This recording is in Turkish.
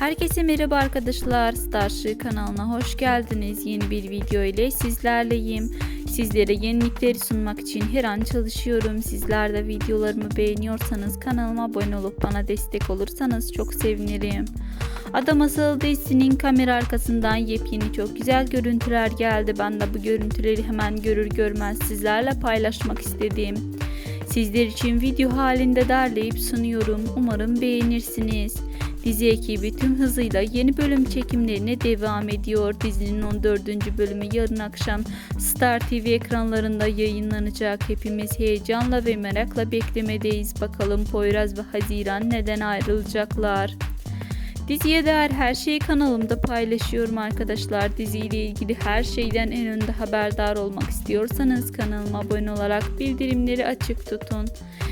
Herkese merhaba arkadaşlar. Starship kanalına hoş geldiniz. Yeni bir video ile sizlerleyim. Sizlere yenilikleri sunmak için her an çalışıyorum. Sizler de videolarımı beğeniyorsanız kanalıma abone olup bana destek olursanız çok sevinirim. Ada Masalı dizisinin kamera arkasından yepyeni çok güzel görüntüler geldi. Ben de bu görüntüleri hemen görür görmez sizlerle paylaşmak istedim. Sizler için video halinde derleyip sunuyorum. Umarım beğenirsiniz. Dizi ekibi tüm hızıyla yeni bölüm çekimlerine devam ediyor. Dizinin 14. bölümü yarın akşam Star TV ekranlarında yayınlanacak. Hepimiz heyecanla ve merakla beklemedeyiz. Bakalım Poyraz ve Haziran neden ayrılacaklar? Diziye dair her şeyi kanalımda paylaşıyorum arkadaşlar. Diziyle ilgili her şeyden en önde haberdar olmak istiyorsanız kanalıma abone olarak bildirimleri açık tutun.